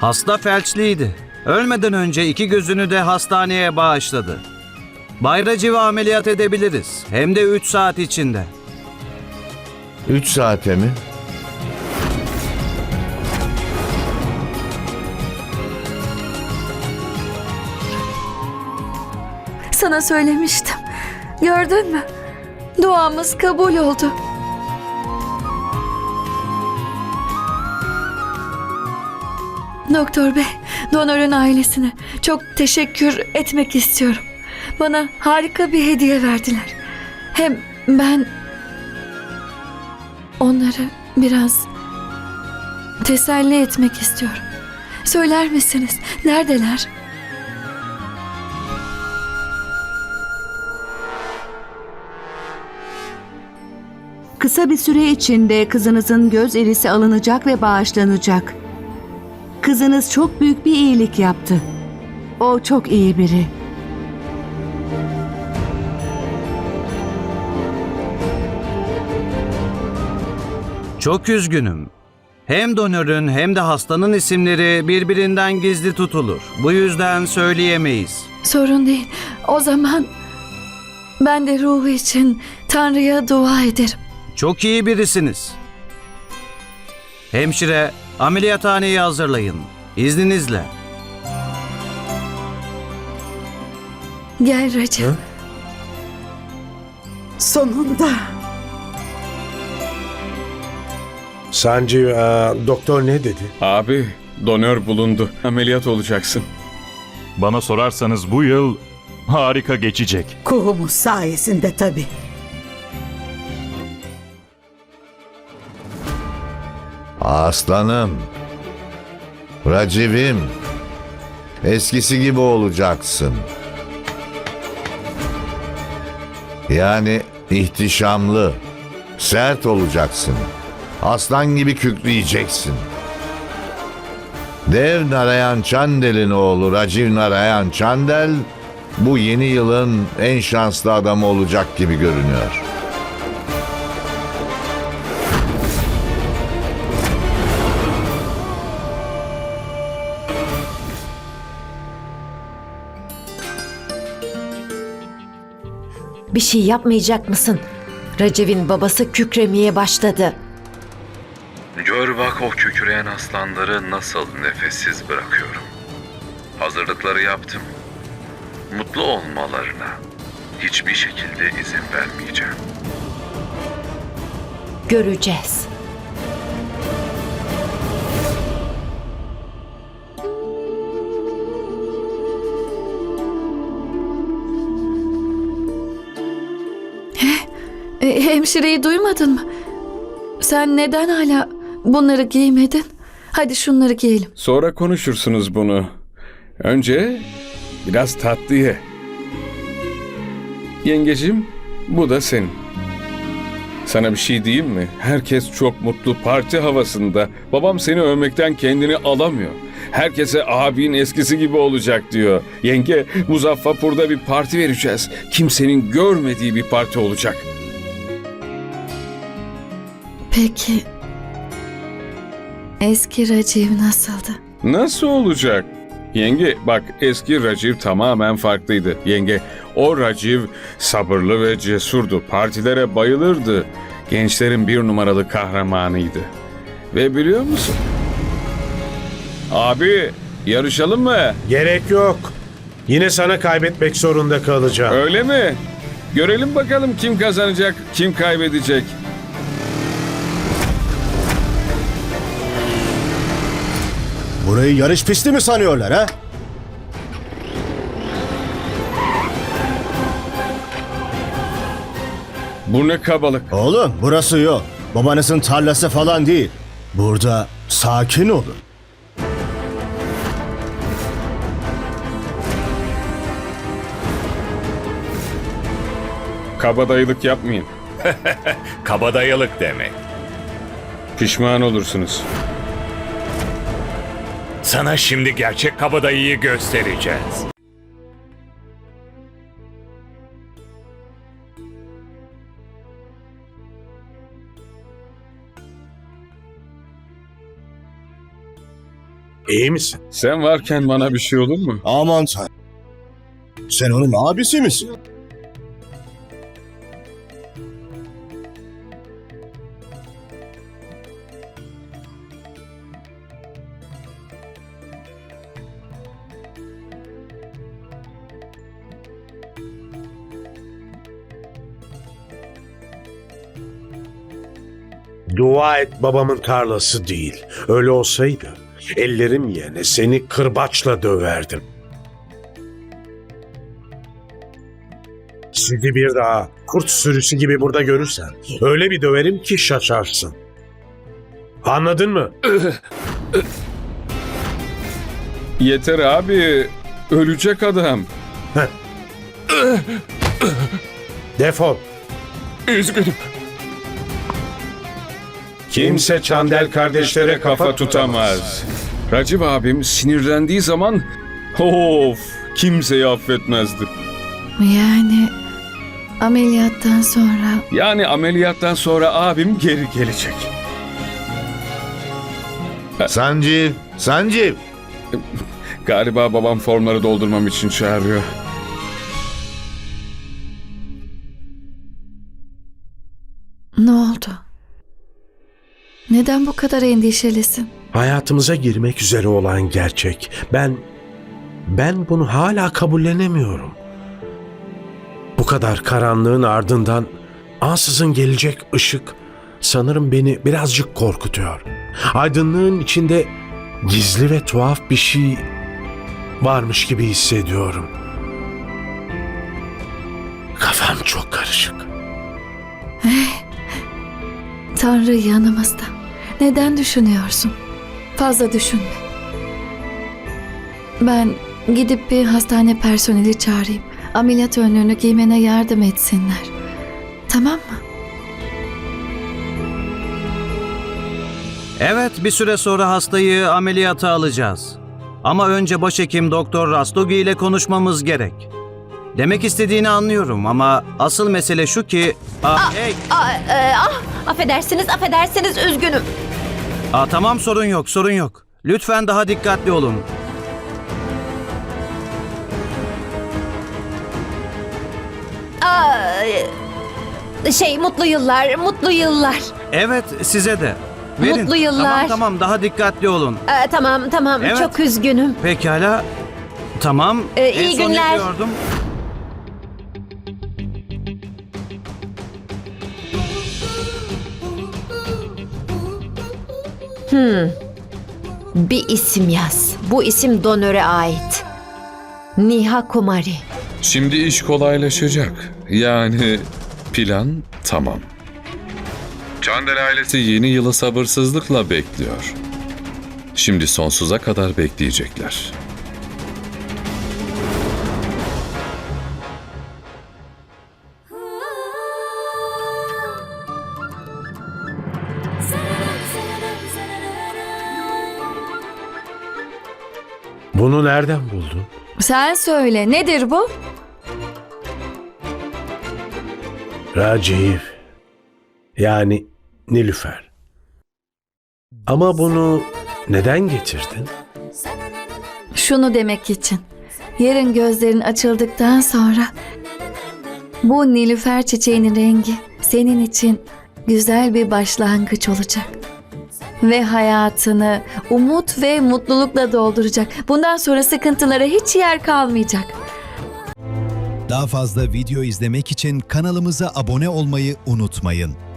Hasta felçliydi. Ölmeden önce iki gözünü de hastaneye bağışladı. Bayracıva ameliyat edebiliriz. Hem de 3 saat içinde. 3 saate mi? Sana söylemiştim. Gördün mü? Duamız kabul oldu. Doktor bey, donörün ailesine çok teşekkür etmek istiyorum. Bana harika bir hediye verdiler. Hem ben onları biraz teselli etmek istiyorum. Söyler misiniz? Neredeler? Kısa bir süre içinde kızınızın göz irisi alınacak ve bağışlanacak. Kızınız çok büyük bir iyilik yaptı. O çok iyi biri. Çok üzgünüm. Hem donörün hem de hastanın isimleri birbirinden gizli tutulur. Bu yüzden söyleyemeyiz. Sorun değil. O zaman ben de ruhu için Tanrı'ya dua ederim. Çok iyi birisiniz. Hemşire, ameliyathaneyi hazırlayın. İzninizle. Gel Recep. Sonunda. Sancı, e, doktor ne dedi? Abi, donör bulundu. Ameliyat olacaksın. Bana sorarsanız bu yıl harika geçecek. Kuhumuz sayesinde tabii. Aslanım. Racivim. Eskisi gibi olacaksın. Yani ihtişamlı, sert olacaksın. Aslan gibi kükreyeceksin. Dev Narayan Çandel'in oğlu Raciv Narayan Çandel bu yeni yılın en şanslı adamı olacak gibi görünüyor. Bir şey yapmayacak mısın? Recep'in babası kükremeye başladı. Gör bak o kükreyen aslanları nasıl nefessiz bırakıyorum. Hazırlıkları yaptım. Mutlu olmalarına hiçbir şekilde izin vermeyeceğim. Göreceğiz. E, hemşireyi duymadın mı? Sen neden hala bunları giymedin? Hadi şunları giyelim. Sonra konuşursunuz bunu. Önce biraz tatlı ye. Yengecim, bu da senin. Sana bir şey diyeyim mi? Herkes çok mutlu parti havasında. Babam seni övmekten kendini alamıyor. Herkese abin eskisi gibi olacak diyor. Yenge, Muzaffapur'da bir parti vereceğiz. Kimsenin görmediği bir parti olacak. Peki eski Raciv nasıldı? Nasıl olacak? Yenge bak eski Raciv tamamen farklıydı. Yenge o Raciv sabırlı ve cesurdu. Partilere bayılırdı. Gençlerin bir numaralı kahramanıydı. Ve biliyor musun? Abi yarışalım mı? Gerek yok. Yine sana kaybetmek zorunda kalacağım. Öyle mi? Görelim bakalım kim kazanacak, kim kaybedecek. Burayı yarış pisti mi sanıyorlar ha? Bu ne kabalık. Oğlum burası yok. Babanızın tarlası falan değil. Burada sakin olun. Kabadayılık yapmayın. Kabadayılık demek. Pişman olursunuz. Sana şimdi gerçek kabadayıyı göstereceğiz. İyi misin? Sen varken bana bir şey olur mu? Aman tanrım. Sen onun abisi misin? Dua et babamın tarlası değil. Öyle olsaydı ellerim yerine seni kırbaçla döverdim. Sizi bir daha kurt sürüsü gibi burada görürsen öyle bir döverim ki şaşarsın. Anladın mı? Yeter abi. Ölecek adam. Defol. Üzgünüm. Kimse Çandel kardeşlere kafa tutamaz. Racib abim sinirlendiği zaman of kimseyi affetmezdi. Yani ameliyattan sonra Yani ameliyattan sonra abim geri gelecek. Sanci, Sanci. Galiba babam formları doldurmam için çağırıyor. ne oldu? Neden bu kadar endişelisin? Hayatımıza girmek üzere olan gerçek. Ben ben bunu hala kabullenemiyorum. Bu kadar karanlığın ardından ansızın gelecek ışık sanırım beni birazcık korkutuyor. Aydınlığın içinde gizli ve tuhaf bir şey varmış gibi hissediyorum. Kafam çok karışık. Tanrı yanımızda. Neden düşünüyorsun? Fazla düşünme. Ben gidip bir hastane personeli çağırayım. Ameliyat önlüğünü giymene yardım etsinler. Tamam mı? Evet, bir süre sonra hastayı ameliyata alacağız. Ama önce başhekim Doktor Rastogi ile konuşmamız gerek. Demek istediğini anlıyorum ama asıl mesele şu ki... Aa, hey! Aa, e, ah, affedersiniz, affedersiniz, üzgünüm. Aa, tamam sorun yok, sorun yok. Lütfen daha dikkatli olun. Aa, şey, mutlu yıllar, mutlu yıllar. Evet, size de. Verin. Mutlu yıllar. Tamam tamam, daha dikkatli olun. Ee, tamam, tamam, Evet. çok üzgünüm. Pekala. Tamam. Ee, en iyi son ne günler. diyordum? Bir isim yaz. Bu isim donöre ait. Niha Kumari. Şimdi iş kolaylaşacak. Yani plan tamam. Çandel ailesi yeni yılı sabırsızlıkla bekliyor. Şimdi sonsuza kadar bekleyecekler. Bunu nereden buldun? Sen söyle nedir bu? Raciv. Yani Nilüfer. Ama bunu neden getirdin? Şunu demek için. Yarın gözlerin açıldıktan sonra bu nilüfer çiçeğinin rengi senin için güzel bir başlangıç olacak. Ve hayatını umut ve mutlulukla dolduracak. Bundan sonra sıkıntılara hiç yer kalmayacak. Daha fazla video izlemek için kanalımıza abone olmayı unutmayın.